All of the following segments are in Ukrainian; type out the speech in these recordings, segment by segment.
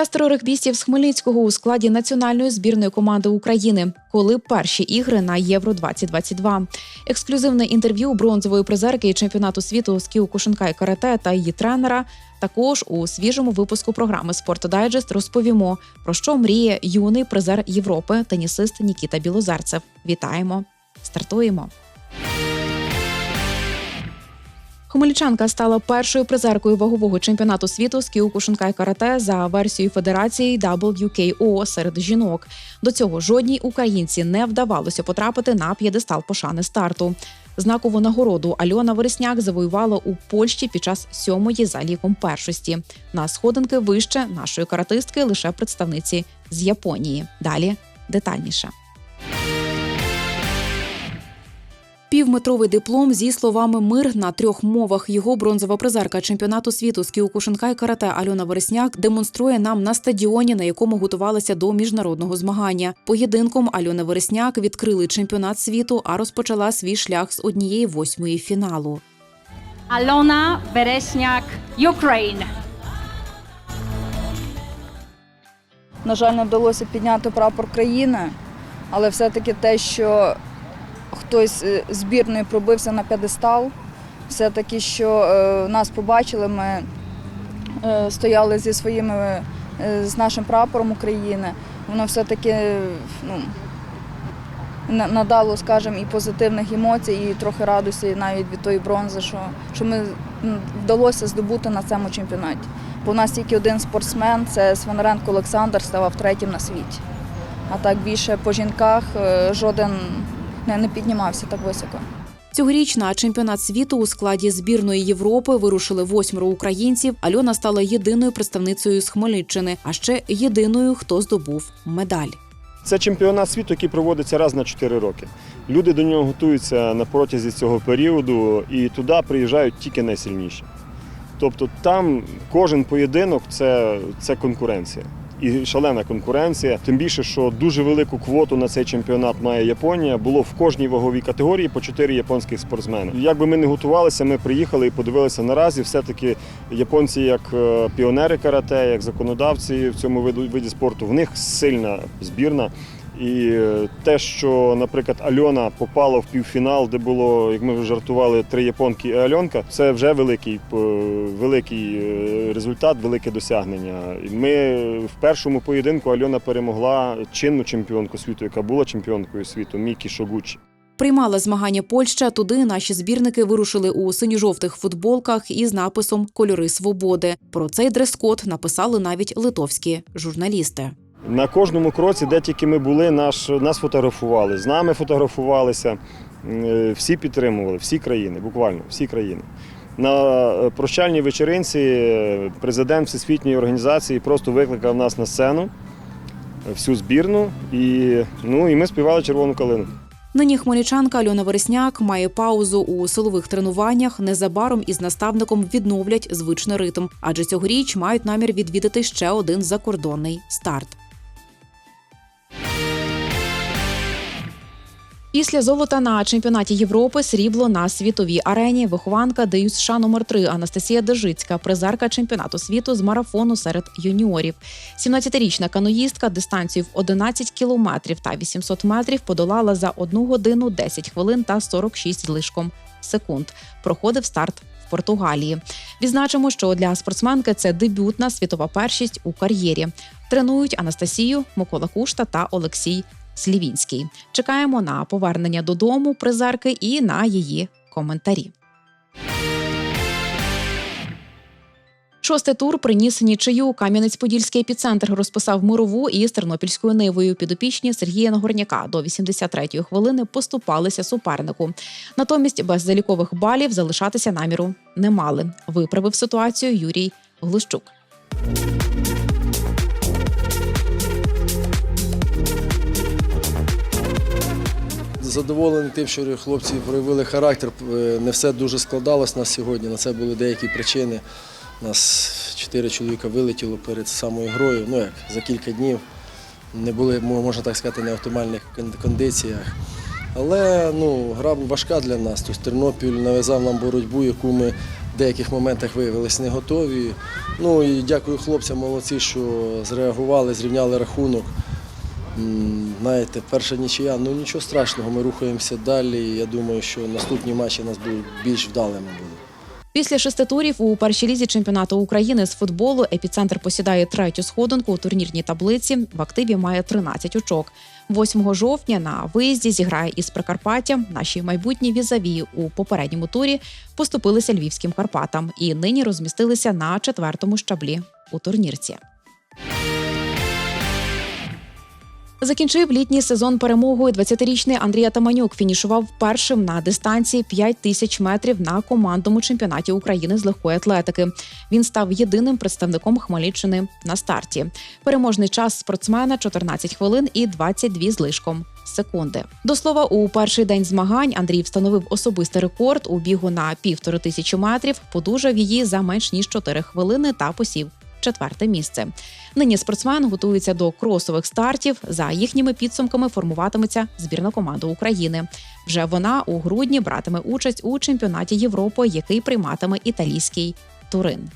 Шестеро регбістів з Хмельницького у складі національної збірної команди України. Коли перші ігри на Євро 2022 Ексклюзивне інтерв'ю бронзової призерки чемпіонату світу з Кіокушинкай карате та її тренера. Також у свіжому випуску програми «Спортдайджест» розповімо про що мріє юний призер Європи, тенісист Нікіта Білозерцев. Вітаємо! Стартуємо! Хмельничанка стала першою призеркою вагового чемпіонату світу з кіокушинкай карате за версією федерації WKO серед жінок. До цього жодній українці не вдавалося потрапити на п'єдестал пошани старту. Знакову нагороду Альона Вересняк завоювала у Польщі під час сьомої за ліком першості. На сходинки вище нашої каратистки лише представниці з Японії. Далі детальніше. Півметровий диплом зі словами Мир на трьох мовах. Його бронзова призерка чемпіонату світу з Кіокушинкай карате Альона Вересняк демонструє нам на стадіоні, на якому готувалася до міжнародного змагання. Поєдинком Альона Вересняк відкрили чемпіонат світу, а розпочала свій шлях з однієї восьмої фіналу. Alona Beresniak, Ukraine. На жаль, не вдалося підняти прапор країни, але все-таки те, що хтось е, збірною пробився на п'єдестал, все-таки, що е, нас побачили, ми е, стояли зі своїми, з нашим прапором України, воно все-таки ну, надало, скажімо, і позитивних емоцій, і трохи радості навіть від тої бронзи, що, що ми вдалося здобути на цьому чемпіонаті. Бо у нас тільки один спортсмен це Свинаренко Олександр, ставав третім на світі. А так більше по жінках жоден не, не піднімався так високо. Цьогоріч на чемпіонат світу у складі збірної Європи вирушили восьмеро українців. Альона стала єдиною представницею з Хмельниччини, а ще єдиною, хто здобув медаль. Це чемпіонат світу, який проводиться раз на 4 роки. Люди до нього готуються на протязі цього періоду і туди приїжджають тільки найсильніші. Тобто там кожен поєдинок це, це конкуренція. І шалена конкуренція. Тим більше, що дуже велику квоту на цей чемпіонат має Японія. Було в кожній ваговій категорії по чотири японських спортсмени. Як би ми не готувалися, ми приїхали і подивилися наразі. Все-таки японці, як е, піонери карате, як законодавці в цьому виді спорту, в них сильна збірна. І е, те, що, наприклад, Альона попала в півфінал, де було, як ми вже жартували, три японки і Альонка, це вже великий, е, великий е, результат, велике досягнення. Ми в першому поєдинку Альона перемогла чинну чемпіонку світу, яка була чемпіонкою світу Мікі Шогучі. Приймала змагання Польща. Туди наші збірники вирушили у синьо-жовтих футболках із написом Кольори свободи. Про цей дрес-код написали навіть литовські журналісти. На кожному кроці, де тільки ми були, наш, нас фотографували, з нами фотографувалися, е, всі підтримували, всі країни, буквально всі країни. На е, прощальній вечеринці е, президент Всесвітньої організації просто викликав нас на сцену, всю збірну, і, ну, і ми співали червону калину. Нині хмельничанка Альона Вересняк має паузу у силових тренуваннях. Незабаром із наставником відновлять звичний ритм, адже цьогоріч мають намір відвідати ще один закордонний старт. Після золота на чемпіонаті Європи срібло на світовій арені. Вихованка ДЮСШ номер 3 Анастасія Дежицька, призерка чемпіонату світу з марафону серед юніорів. 17-річна каноїстка дистанцію в 11 кілометрів та 800 метрів подолала за 1 годину 10 хвилин та 46 злишком секунд. Проходив старт в Португалії. Відзначимо, що для спортсменки це дебютна світова першість у кар'єрі. Тренують Анастасію, Микола Кушта та Олексій Слівінський. Чекаємо на повернення додому призерки і на її коментарі. Шостий тур приніс нічию. Кам'янець-Подільський епіцентр розписав мирову із тернопільською нивою. Підопічні Сергія Нагорняка до 83-ї хвилини поступалися супернику. Натомість без залікових балів залишатися наміру не мали. Виправив ситуацію Юрій Глущук. Задоволений тим, що хлопці проявили характер. Е, Не все дуже складалось на сьогодні. На це були деякі причини. У нас чотири чоловіка вилетіло перед самою грою. Ну як за кілька днів не були, можна так сказати, не оптимальних кондиціях. Але ну, гра важка для нас. Тобто Тернопіль нав'язав нам боротьбу, яку ми в деяких моментах виявилися не готові. Ну і дякую хлопцям, молодці, що зреагували, зрівняли рахунок. Знаєте, перша нічия, ну нічого страшного, ми рухаємося далі. Я думаю, що наступні матчі у нас будуть більш вдалими будуть. Після шести турів у першій лізі чемпіонату України з футболу епіцентр посідає третю сходинку у турнірній таблиці. В активі має 13 очок. 8 жовтня на виїзді зіграє із Прикарпаттям. Наші майбутні візаві у попередньому турі поступилися львівським Карпатам і нині розмістилися на четвертому щаблі у турнірці. Закінчив літній сезон перемогою 20-річний Андрій Атаманюк. Фінішував першим на дистанції 5 тисяч метрів на командному чемпіонаті України з легкої атлетики. Він став єдиним представником Хмельниччини на старті. Переможний час спортсмена 14 хвилин і 22 з лишком. Секунди до слова, у перший день змагань Андрій встановив особистий рекорд у бігу на півтори тисячі метрів, подужав її за менш ніж 4 хвилини та посів четверте місце. Нині спортсмен готується до кросових стартів. За їхніми підсумками формуватиметься збірна команда України. Вже вона у грудні братиме участь у чемпіонаті Європи, який прийматиме італійський Турин.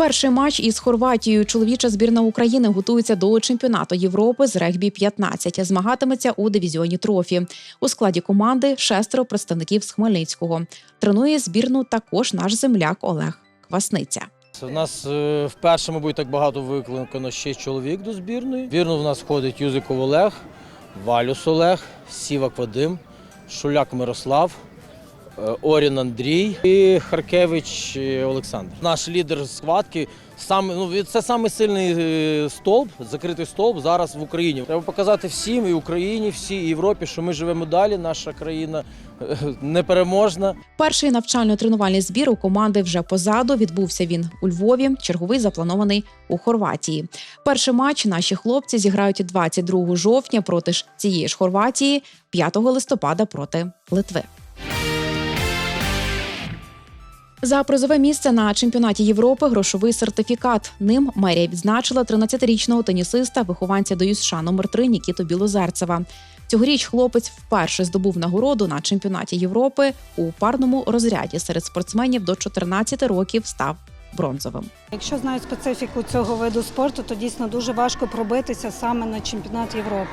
Перший матч із Хорватією чоловіча збірна України готується до чемпіонату Європи з регбі 15. Змагатиметься у дивізіоні трофі. У складі команди шестеро представників з Хмельницького. Тренує збірну також наш земляк Олег Квасниця. У нас в вперше, мабуть, так багато викликано ще чоловік до збірної. Вірно, в нас входить Юзиков Олег, Валюс Олег, Сівак Вадим, Шуляк Мирослав, е, Орін Андрій і Харкевич е, Олександр. Наш лідер схватки саме ну це самий сильний е, стовп, закритий стовп зараз в Україні. Треба показати всім і Україні, всій Європі, що ми живемо далі. Наша країна е, непереможна. Перший навчально-тренувальний збір у команди вже позаду. Відбувся він у Львові. Черговий запланований у Хорватії. Перший матч наші хлопці зіграють 22 жовтня проти ж цієї ж Хорватії, 5 листопада проти Литви. За призове місце на чемпіонаті Європи грошовий сертифікат. Ним мерія відзначила 13-річного тенісиста, вихованця до США номер 3 Нікіту Білозерцева. Цьогоріч хлопець вперше здобув нагороду на чемпіонаті Європи у парному розряді серед спортсменів до 14 років став бронзовим. Якщо знають специфіку цього виду спорту, то дійсно дуже важко пробитися саме на чемпіонат Європи.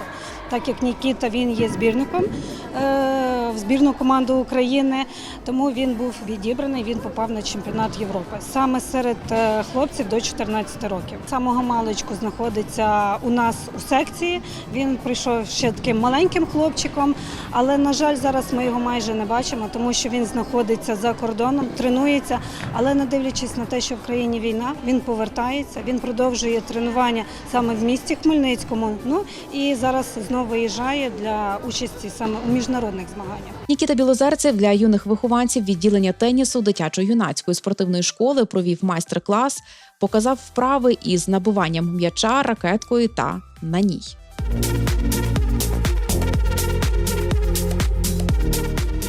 Так як Нікіта він є збірником е, в збірну команду України, тому він був відібраний, він попав на чемпіонат Європи. Саме серед е, хлопців до 14 років. Самого маличку знаходиться у нас у секції. Він прийшов ще таким маленьким хлопчиком, але на жаль, зараз ми його майже не бачимо, тому що він знаходиться за кордоном, тренується. Але не дивлячись на те, що в країні війна, він повертається, він продовжує тренування саме в місті Хмельницькому. Ну і зараз знову виїжджає для участі саме у міжнародних змаганнях. Нікіта Білозерцев для юних вихованців відділення тенісу дитячо-юнацької спортивної школи провів майстер-клас, показав вправи із набуванням м'яча, ракеткою та на ній.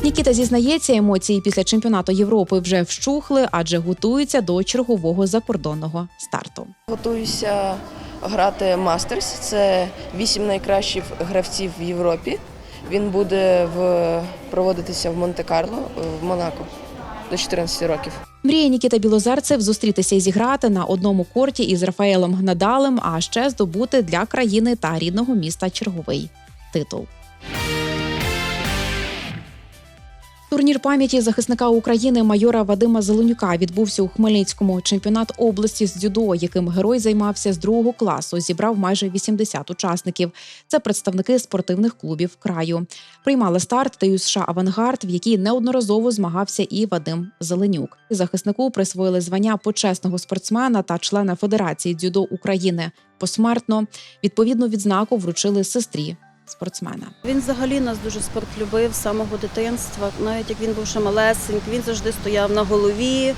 Нікіта зізнається, емоції після чемпіонату Європи вже вщухли, адже готується до чергового закордонного старту. Готуюся грати Мастерс. Це вісім найкращих гравців в Європі. Він буде в, проводитися в Монте-Карло в Монако до 14 років. Мріє Нікіта Білозерцев зустрітися і зіграти на одному корті із Рафаелем Гнадалем, а ще здобути для країни та рідного міста черговий титул. Турнір пам'яті захисника України майора Вадима Зеленюка відбувся у Хмельницькому. Чемпіонат області з дзюдо, яким герой займався з другого класу, зібрав майже 80 учасників. Це представники спортивних клубів краю. Приймали старт та США Авангард, в якій неодноразово змагався і Вадим Зеленюк. Захиснику присвоїли звання почесного спортсмена та члена Федерації дзюдо України. Посмертно відповідну відзнаку вручили сестрі спортсмена. Він взагалі нас дуже спорт любив з самого дитинства. Навіть як він був ще малесенький, він завжди стояв на голові,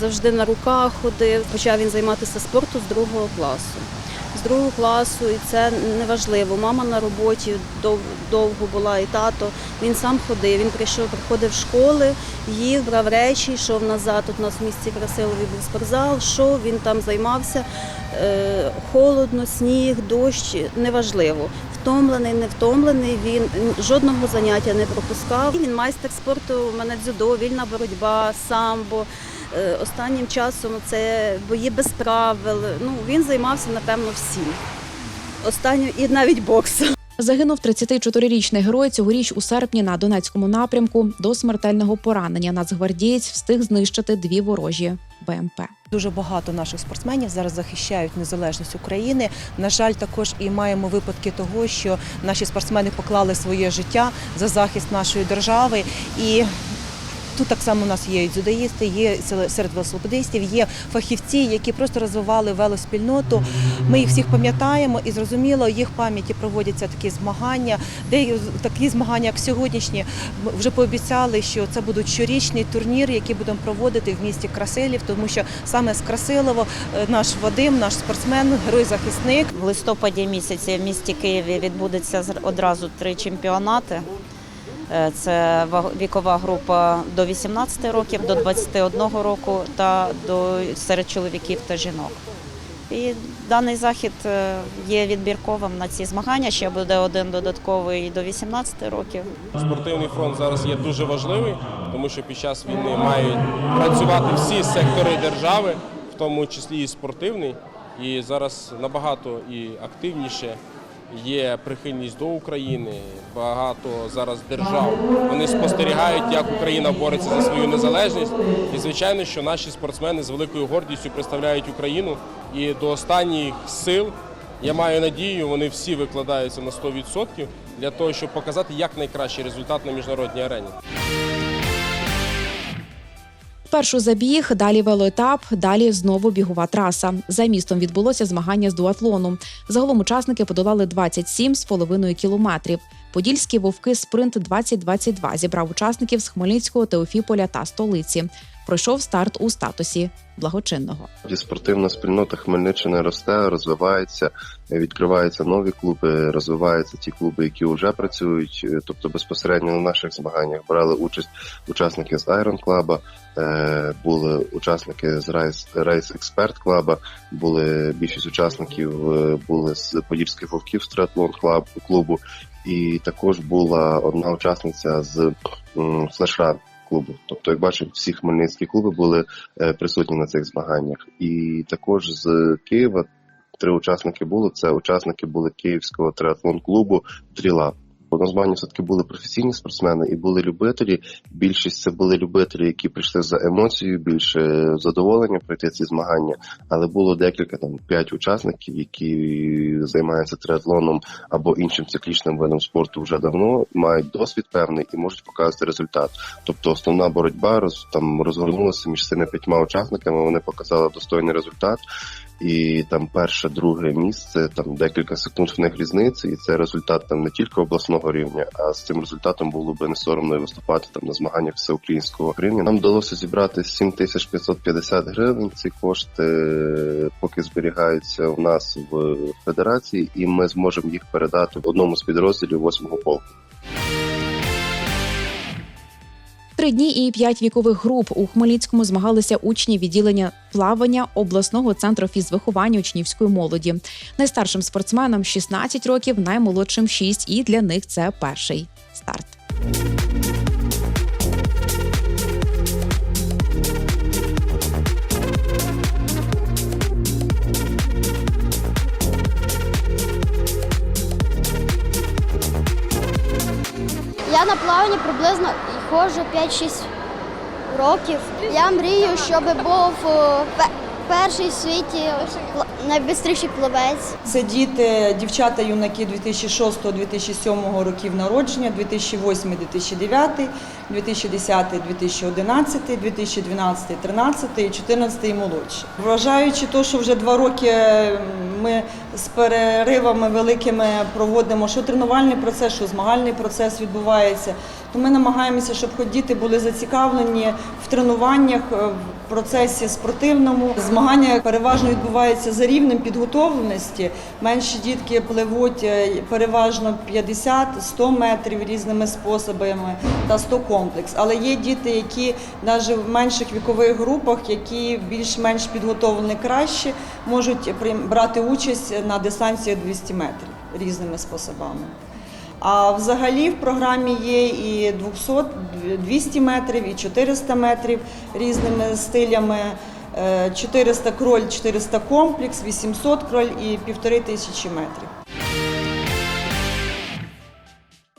завжди на руках ходив. Почав він займатися спортом з другого класу. З другого класу, і це неважливо. Мама на роботі дов- довго була, і тато. Він сам ходив. Він прийшов, приходив в школи, їв, брав речі, йшов назад. Тут у нас в місті Красилові був спортзал, йшов, він там займався. Е, Холодно, сніг, дощ, неважливо. Втомлений, не втомлений. Він жодного заняття не пропускав. Він майстер спорту, у мене дзюдо, вільна боротьба, самбо. Е, Останнім часом це бої без правил. Ну, він займався, напевно, всім. Останню і навіть боксом. Загинув 34-річний герой цьогоріч у серпні на Донецькому напрямку. До смертельного поранення нацгвардієць встиг знищити дві ворожі БМП. Дуже багато наших спортсменів зараз захищають незалежність України. На жаль, також і маємо випадки того, що наші спортсмени поклали своє життя за захист нашої держави. І тут так само у нас є і дзюдоїсти, є серед велосипедистів, є фахівці, які просто розвивали велоспільноту. Ми їх всіх пам'ятаємо і зрозуміло, їх пам'яті проводяться такі змагання. Де такі змагання, як сьогоднішні, ми вже пообіцяли, що це будуть щорічний турнір, який будемо проводити в місті Красилів, тому що саме з Красилово е, наш Вадим, наш спортсмен, герой-захисник. В листопаді місяці в місті Києві відбудеться одразу три чемпіонати. Е, Це ва- вікова група до 18 років, до 21 року та до серед чоловіків та жінок. І даний захід е, є відбірковим на ці змагання. Ще буде один додатковий до 18 років. Спортивний фронт зараз є дуже важливий, тому що під час війни мають працювати всі сектори держави, в тому числі і спортивний. І зараз набагато і активніше є прихильність до України. Багато зараз держав вони спостерігають, як Україна бореться за свою незалежність. І звичайно, що наші спортсмени з великою гордістю представляють Україну і до останніх сил. Я маю надію, вони всі викладаються на 100% для того, щоб показати як найкращий результат на міжнародній арені. Спершу забіг, далі велоетап, далі знову бігова траса. За містом відбулося змагання з дуатлону. Загалом учасники подолали 27,5 кілометрів. Подільські вовки спринт 2022 зібрав учасників з Хмельницького, Теофіполя та столиці. Пройшов старт у статусі благочинного. Спортивна спільнота Хмельниччини росте, розвивається, відкриваються нові клуби, розвиваються ті клуби, які вже працюють. Тобто безпосередньо на наших змаганнях брали участь учасники з Iron Club, е, були учасники з Race, Race Expert Club, були більшість учасників е, були з Подільських вовків з триатлон клубу, і також була одна учасниця з флешран клубу. Тобто, як бачимо, всі хмельницькі клуби були е, присутні на цих змаганнях. І також з Києва три учасники було. Це учасники були Київського триатлон клубу Тріла. На змаганні все-таки були професійні спортсмени і були любителі. Більшість це були любителі, які прийшли за емоцією, більше задоволення пройти ці змагання. Але було декілька там п'ять учасників, які займаються триатлоном або іншим циклічним видом спорту вже давно, мають досвід певний і можуть показати результат. Тобто основна боротьба роз там розгорнулася між цими п'ятьма учасниками. Вони показали достойний результат. І там перше, друге місце, там декілька секунд в них різниці, і це результат там не тільки обласного рівня, а з цим результатом було би не соромно виступати там на змаганнях всеукраїнського рівня. Нам вдалося зібрати 7550 гривень. Ці кошти е, поки зберігаються у нас в федерації, і ми зможемо їх передати одному з підрозділів 8-го полку. Три дні і п'ять вікових груп у Хмельницькому змагалися учні відділення плавання обласного центру фізвиховання учнівської молоді. Найстаршим спортсменам 16 років, наймолодшим 6, і для них це перший старт. Я на плавання приблизно ходжу 5-6 років. Я мрію, щоб був е, перший в світі найбистріший плавець. Це діти, дівчата, юнаки 2006-2007 років народження, 2008-2009, 2010-2011, 2012-13 і 14 і молодші. Вважаючи те, що вже два роки ми з переривами великими проводимо, що тренувальний процес, що змагальний процес відбувається, то ми намагаємося, щоб діти були зацікавлені в тренуваннях, е, процесі спортивному. Змагання переважно відбуваються за рівнем підготовленості. Менші дітки пливуть е, переважно 50-100 метрів різними способами та 100 комплекс. Але є діти, які навіть в менших вікових групах, які більш-менш підготовлені краще, можуть брати участь на дистанції 200 метрів. різними способами. А взагалі в програмі є і 200, 200 метрів, і 400 метрів різними стилями. Е, 400 кроль, 400 комплекс, 800 кроль і півтори тисячі метрів.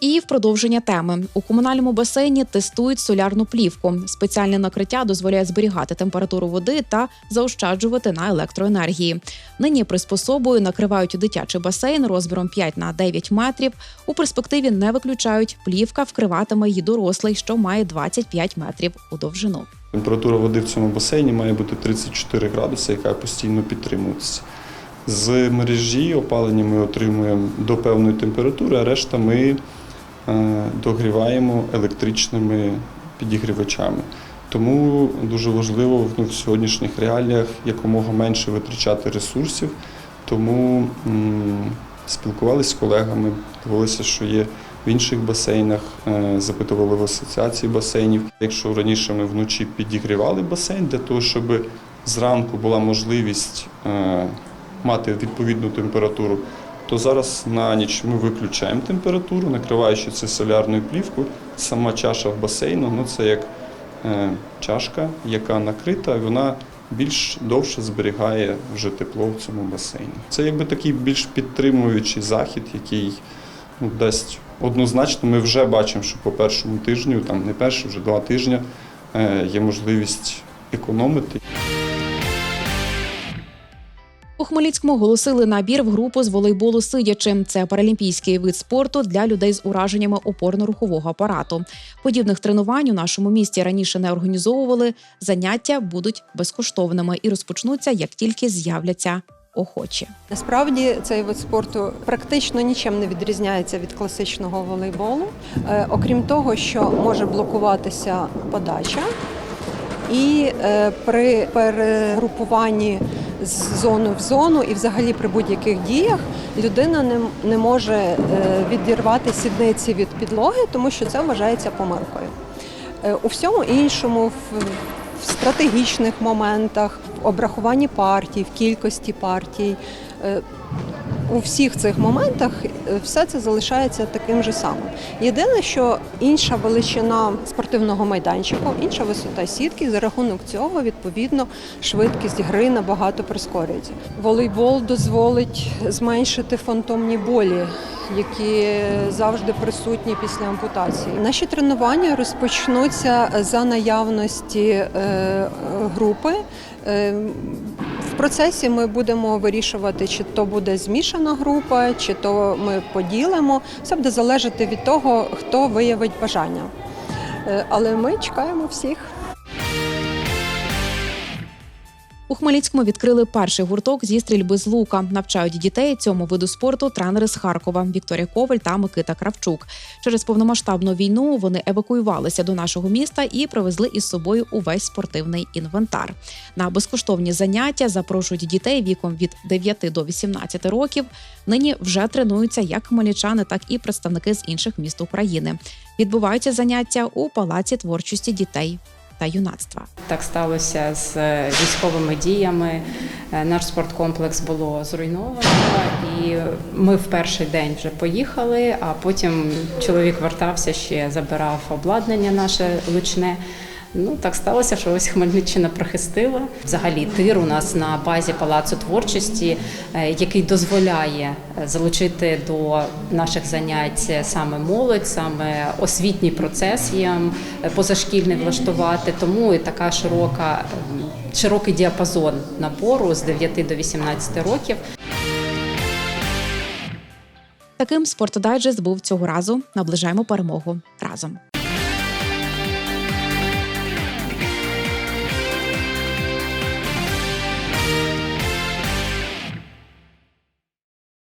І в продовження теми у комунальному басейні тестують солярну плівку. Спеціальне накриття дозволяє зберігати температуру води та заощаджувати на електроенергії. Нині приспособою накривають дитячий басейн розміром 5 на 9 метрів. У перспективі не виключають. Плівка вкриватиме її дорослий, що має 25 метрів у довжину. Температура води в цьому басейні має бути 34 градуси, яка постійно підтримується. З мережі опалення ми отримуємо до певної температури, а решта ми догріваємо електричними підігрівачами. Тому дуже важливо ну, в сьогоднішніх реаліях якомога менше витрачати ресурсів. Тому спілкувалися з колегами, дивилися, що є в інших басейнах, е, запитували в асоціації басейнів. Якщо раніше ми вночі підігрівали басейн для того, щоб зранку була можливість е, мати відповідну температуру, то зараз на ніч ми виключаємо температуру, накриваючи це солярною плівкою. Сама чаша в басейну ну це як е, чашка, яка накрита, вона більш довше зберігає вже тепло в цьому басейні. Це якби такий більш підтримуючий захід, який ну, дасть однозначно. Ми вже бачимо, що по першому тижню, там не перший, вже два тижні, е, є можливість економити. Хмельницькому оголосили набір в групу з волейболу сидячи. Це паралімпійський вид спорту для людей з ураженнями опорно-рухового апарату. Подібних тренувань у нашому місті раніше не організовували. Заняття будуть безкоштовними і розпочнуться, як тільки з'являться охочі. Насправді цей вид спорту практично нічим не відрізняється від класичного волейболу, Е, окрім того, що може блокуватися подача. І е, при перегрупуванні з зони в зону і взагалі при будь-яких діях людина не, не може е, відірвати сідниці від підлоги, тому що це вважається помилкою. Е, У всьому іншому, в, стратегічних моментах, в обрахуванні партій, в кількості партій. Е, У всіх цих моментах е, все це залишається таким же самим. Єдине, що інша величина спортивного майданчику, інша висота сітки, за рахунок цього, відповідно, швидкість гри набагато прискорюється. Волейбол дозволить зменшити фантомні болі, які завжди присутні після ампутації. Наші тренування розпочнуться за наявності е, групи. Процесі ми будемо вирішувати, чи то буде змішана група, чи то ми поділимо. Все буде залежати від того, хто виявить бажання. Е, Але ми чекаємо всіх. У Хмельницькому відкрили перший гурток зі стрільби з лука. Навчають дітей цьому виду спорту тренери з Харкова Вікторія Коваль та Микита Кравчук. Через повномасштабну війну вони евакуювалися до нашого міста і привезли із собою увесь спортивний інвентар. На безкоштовні заняття запрошують дітей віком від 9 до 18 років. Нині вже тренуються як хмельничани, так і представники з інших міст України. Відбуваються заняття у палаці творчості дітей та юнацтва. Так сталося з е, військовими діями. Е, Наш спорткомплекс було зруйновано, і ми в перший день вже поїхали. А потім чоловік вертався ще забирав обладнання наше лучне. Ну так сталося, що ось Хмельниччина прихистила. Взагалі тир у нас на базі палацу творчості, е, який дозволяє е, залучити до наших занять саме молодь, саме освітній процес їм е, позашкільний влаштувати. Тому і така широка, широкий діапазон набору з 9 до 18 років. Таким спортдайджест був цього разу. Наближаємо перемогу разом.